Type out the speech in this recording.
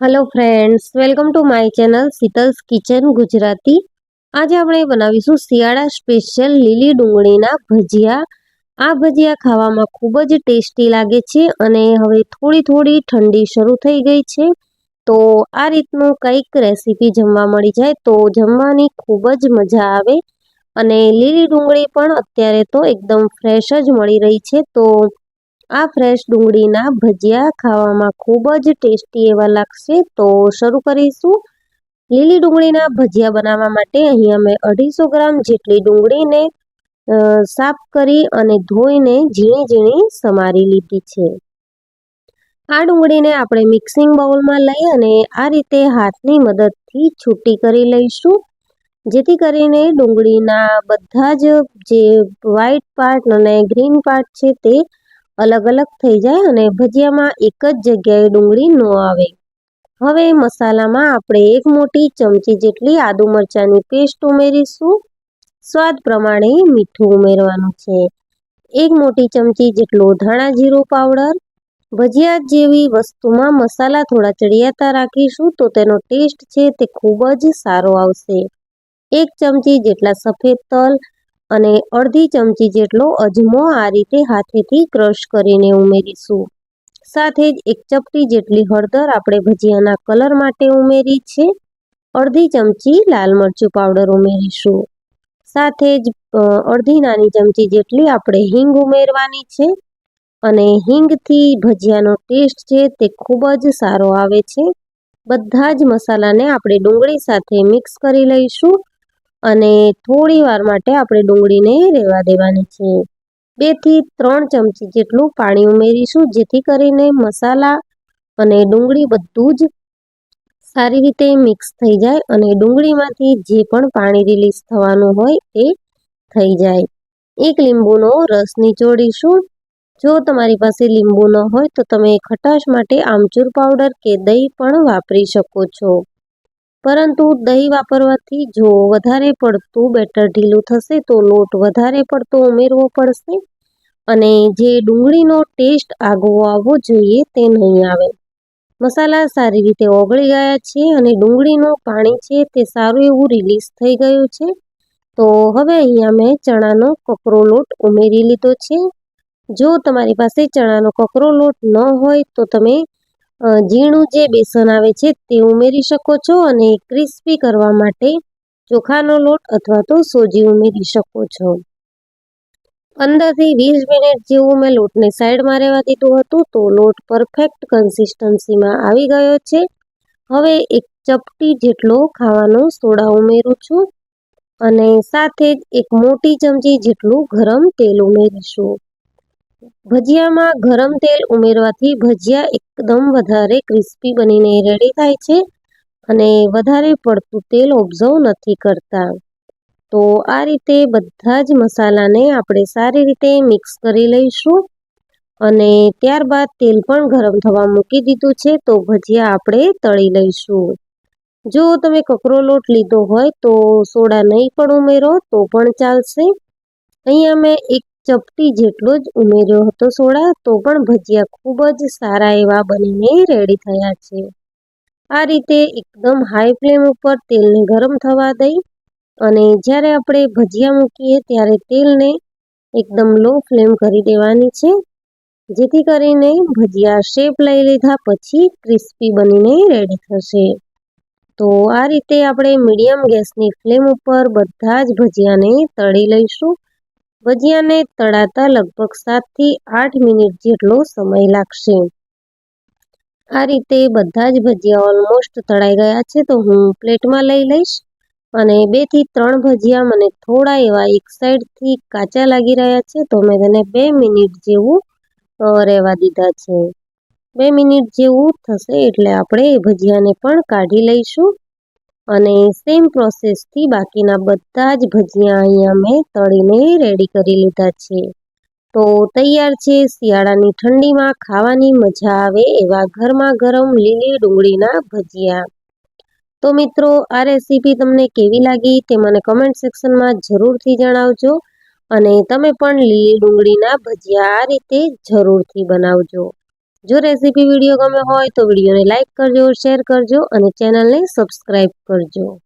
Hello friends welcome to my channel Sheetal's kitchen Gujarati આજે આપણે બનાવીશું શિયાળા સ્પેશિયલ લીલી ડુંગળીના ભજીયા. આ ભજીયા ખાવામાં ખૂબ જ ટેસ્ટી લાગે છે અને હવે થોડી થોડી ઠંડી શરૂ થઈ ગઈ છે. તો આ રીતનું કંઈક રેસીપી જમવા મળી જાય તો જમવાની ખૂબ જ મજા આવે. અને લીલી ડુંગળી પણ અત્યારે તો એકદમ ફ્રેશ જ મળી રહી છે. તો આ ફ્રેશ ડુંગળીના ભજીયા ખાવામાં ખૂબ જ ટેસ્ટી એવા લાગશે. તો શરૂ કરીશું. લીલી ડુંગળીના ભજીયા બનાવવા માટે અહીંયા મેં અઢીસો ગ્રામ જેટલી ડુંગળીને સાફ કરી અને ધોઈને ઝીણી ઝીણી સમારી લીધી છે. આ ડુંગળીને આપણે મિક્સિંગ બાઉલમાં લઈ અને આ રીતે હાથની મદદથી છૂટી કરી લઈશું. જેથી કરીને ડુંગળીના બધા જ જે વ્હાઈટ પાર્ટ અને ગ્રીન પાર્ટ છે તે અલગ અલગ થઈ જાય અને ભજીયામાં એક જ જગ્યાએ ડુંગળી ન આવે. હવે મસાલામાં આપણે એક મોટી ચમચી જેટલી આદુ મરચાંની પેસ્ટ ઉમેરીશું. સ્વાદ પ્રમાણે મીઠું ઉમેરવાનું છે. એક મોટી ચમચી જેટલો ધાણા જીરું પાવડર. ભજીયા જેવી વસ્તુમાં મસાલા થોડા ચડિયાતા રાખીશું તો તેનો ટેસ્ટ છે તે ખૂબ જ સારો આવશે. એક ચમચી જેટલા સફેદ તલ. અને અડધી ચમચી જેટલો અજમો આ રીતે હાથેથી ક્રશ કરીને ઉમેરીશું. સાથે જ એક ચપટી જેટલી હળદર આપણે ભજીયાના કલર માટે ઉમેરી છે. અડધી ચમચી લાલ મરચું પાવડર ઉમેરીશું. સાથે જ અડધી નાની ચમચી જેટલી આપણે હિંગ ઉમેરવાની છે. અને હિંગથી ભજીયાનો ટેસ્ટ છે તે ખૂબ જ સારો આવે છે. બધા જ મસાલાને આપણે ડુંગળી સાથે મિક્સ કરી લઈશું. અને થોડી વાર માટે આપણે ડુંગળીને રહેવા દેવાની છે. બેથી ત્રણ ચમચી જેટલું પાણી ઉમેરીશું, જેથી કરીને મસાલા અને ડુંગળી બધું જ સારી રીતે મિક્સ થઈ જાય અને ડુંગળીમાંથી જે પણ પાણી રિલીઝ થવાનું હોય એ થઈ જાય. એક લીંબુનો રસ નીચોડીશું. જો તમારી પાસે લીંબુ ન હોય તો તમે ખટાશ માટે આમચૂર પાવડર કે દહીં પણ વાપરી શકો છો. પરંતુ દહીં વાપરવાથી જો વધારે પડતું બેટર ઢીલું થશે તો લોટ વધારે પડતો ઉમેરવો પડશે અને જે ડુંગળીનો ટેસ્ટ આગવો આવવો જોઈએ તે નહીં આવે. મસાલા સારી રીતે ઓગળી ગયા છે અને ડુંગળીનું પાણી છે તે સારું એવું રિલીઝ થઈ ગયું છે. તો હવે અહીંયા મેં ચણાનો કકરો લોટ ઉમેરી લીધો છે. જો તમારી પાસે ચણાનો કકરો લોટ ન હોય તો તમે ઝીણું જે બેસન આવે છે તે ઉમેરી શકો છો અને ક્રિસ્પી કરવા માટે ચોખાનો લોટ અથવા તો સોજી ઉમેરી શકો છો. પંદરથી વીસ મિનિટ જેવું મેં લોટને સાઈડમાં રહેવા દીધું હતું તો લોટ પરફેક્ટ કન્સિસ્ટન્સીમાં આવી ગયો છે. હવે એક ચપટી જેટલો ખાવાનો સોડા ઉમેરું છું અને સાથે જ એક મોટી ચમચી જેટલું ગરમ તેલ ઉમેરીશું. ભજીયામાં ગરમ તેલ ઉમેરવાથી ભજીયા એકદમ વધારે ક્રિસ્પી બનીને રેડી થાય છે અને વધારે પડતું તેલ ઓબ્ઝર્વ નથી કરતા. તો આ રીતે બધા જ મસાલાને આપણે સારી રીતે મિક્સ કરી લઈશું અને ત્યારબાદ તેલ પણ ગરમ થવા મૂકી દીધું છે તો ભજીયા આપણે તળી લઈશું. જો તમે કકરો લોટ લીધો હોય તો સોડા નહીં પણ ઉમેરો તો પણ ચાલશે. અહીંયા મેં એક ચપટી જેટલો જ ઉમેર્યો હતો સોડા, તો પણ ભજીયા ખૂબ જ સારા એવા બનીને રેડી થયા છે. આ રીતે એકદમ હાઈ ફ્લેમ ઉપર તેલને ગરમ થવા દઈ અને જ્યારે આપણે ભજીયા મૂકીએ ત્યારે તેલને એકદમ લો ફ્લેમ કરી દેવાની છે, જેથી કરીને ભજીયા શેપ લઈ લીધા પછી ક્રિસ્પી બનીને રેડી થશે. તો આ રીતે આપણે મીડિયમ ગેસની ફ્લેમ ઉપર બધા જ ભજીયાને તળી લઈશું. ભજીયાને તળાતા લગભગ સાતથી આઠ મિનિટ જેટલો સમય લાગશે. આ રીતે બધા જ ભજીયા ઓલમોસ્ટ તળાઈ ગયા છે તો હું પ્લેટમાં લઈ લઈશ અને બેથી ત્રણ ભજીયા મને થોડા એવા એક સાઈડથી કાચા લાગી રહ્યા છે તો મેં તેને બે મિનિટ જેવું રહેવા દીધા છે. બે મિનિટ જેવું થશે એટલે આપણે એ ભજીયાને પણ કાઢી લઈશું. અને સેમ પ્રોસેસથી બાકીના બધા જ ભજીયા અહીંયા મેં તળીને રેડી કરી લીધા છે. તો તૈયાર છે, શિયાળાની ઠંડીમાં ખાવાની મજા આવે એવા ગરમા ગરમ લીલી ડુંગળીના ભજીયા. તો મિત્રો, આ રેસીપી તમને કેવી લાગી તે મને કમેન્ટ સેક્શનમાં જરૂરથી જણાવજો અને તમે પણ લીલી ડુંગળીના ભજીયા આ રીતે જરૂરથી બનાવજો. જો રેસીપી વીડિયો ગમે હોય તો વિડીયોને લાઇક કરજો, શેર કરજો અને ચેનલને સબસ્ક્રાઈબ કરજો.